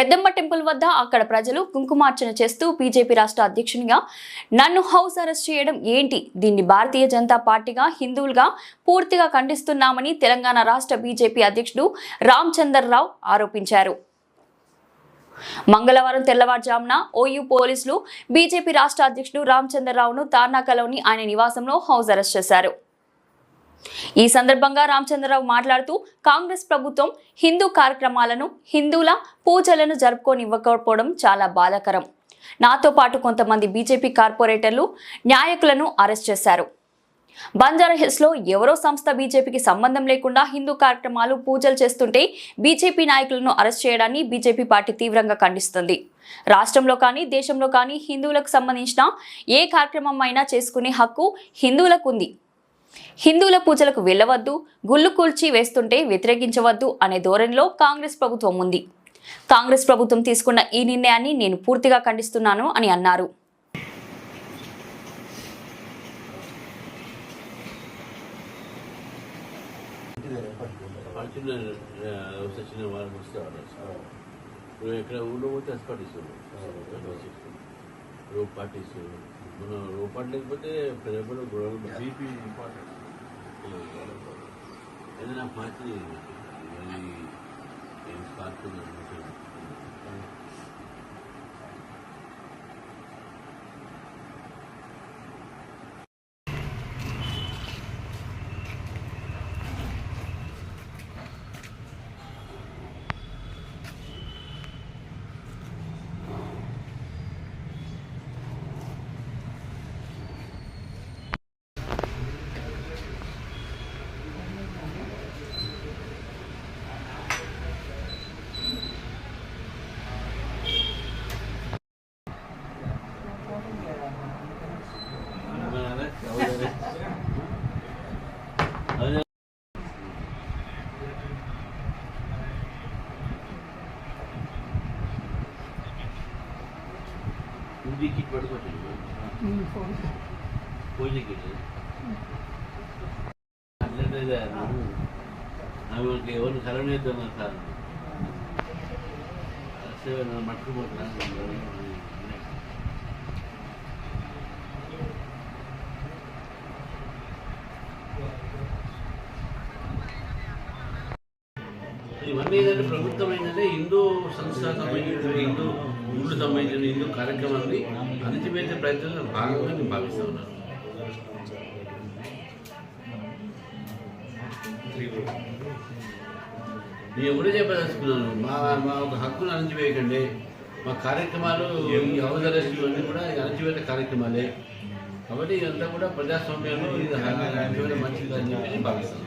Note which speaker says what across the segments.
Speaker 1: పెద్దమ్మ టెంపుల్ వద్ద అక్కడ ప్రజలు కుంకుమార్చన చేస్తూ బీజేపీ రాష్ట్ర అధ్యక్షునిగా నన్ను హౌస్ అరెస్ట్ చేయడం ఏంటి? దీన్ని భారతీయ జనతా పార్టీగా హిందువులుగా పూర్తిగా ఖండిస్తున్నామని తెలంగాణ రాష్ట్ర బీజేపీ అధ్యక్షుడు రామచందర్రావు ఆరోపించారు. మంగళవారం తెల్లవారుజామున ఓయూ పోలీసులు బీజేపీ రాష్ట్ర అధ్యక్షుడు రామచంద్రరావును తార్నాకలోని ఆయన నివాసంలో హౌస్ అరెస్ట్ చేశారు. ఈ సందర్భంగా రామచంద్రరావు మాట్లాడుతూ కాంగ్రెస్ ప్రభుత్వం హిందూ కార్యక్రమాలను హిందువుల పూజలను జరుపుకోనివ్వకపోవడం చాలా బాధాకరం. నాతో పాటు కొంతమంది బీజేపీ కార్పొరేటర్లు నాయకులను అరెస్ట్ చేశారు. బంజారా ఎవరో సంస్థ బీజేపీకి సంబంధం లేకుండా హిందూ కార్యక్రమాలు పూజలు చేస్తుంటే బీజేపీ నాయకులను అరెస్ట్ చేయడాన్ని బీజేపీ పార్టీ తీవ్రంగా ఖండిస్తుంది. రాష్ట్రంలో కానీ దేశంలో కానీ హిందువులకు సంబంధించిన ఏ కార్యక్రమం అయినా చేసుకునే హక్కు హిందువులకు ఉంది. హిందువుల పూజలకు వెళ్ళవద్దు గుళ్ళు కూల్చి వేస్తుంటే వ్యతిరేకించవద్దు అనే ధోరణిలో కాంగ్రెస్ ప్రభుత్వం ఉంది. కాంగ్రెస్ ప్రభుత్వం తీసుకున్న ఈ నిర్ణయాన్ని నేను పూర్తిగా ఖండిస్తున్నాను అని అన్నారు.
Speaker 2: ఎక్కడ ఊళ్ళో పోతే పార్టీస్ మనం రోప్ పార్టీ లేకపోతే ప్రజలు గొడవలు బీపీ ఇంపార్టెంట్ ఏదైనా పార్టీ మరి ఏం స్పార్క్ హిందీ కిట్ పట్టుకోవచ్చు పూజ కిట్ అట్లనే ఆమెకి ఎవరిని కలవనేద్దాం సార్ మట్టుకుపోతున్నాను ఇవన్నీ ఏంటంటే ప్రభుత్వం ఏంటంటే హిందూ సంస్థ సంబంధించిన హిందూ గుళ్ళు సంబంధించిన హిందూ కార్యక్రమాన్ని అణచివేసే ప్రయత్నంలో భాగంగా నేను భావిస్తున్నాను నేను కూడా చెప్పదలుచుకున్నాను మా మా ఒక హక్కును అణచివేయకండి మా కార్యక్రమాలు ఈ అవసరస్తులు అన్నీ కూడా అణచివేత కార్యక్రమాలే కాబట్టి ఇదంతా కూడా ప్రజాస్వామ్యంలో ఇది మంచిది అని చెప్పి భావిస్తాను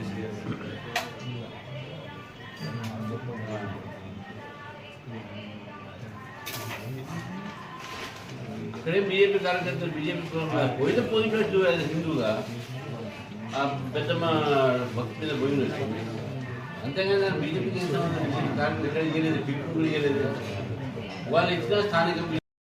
Speaker 2: ఇక్కడే బీజేపీ కార్యకర్తలు బీజేపీ పోయిన పోయినట్టు అది హిందువుగా. ఆ పెద్ద మా భక్తి మీద పోయినట్టు అంతేగాని బీజేపీకి కార్యక్రమం చేయలేదు పిలుపు చేయలేదు. వాళ్ళు ఇచ్చిన స్థానిక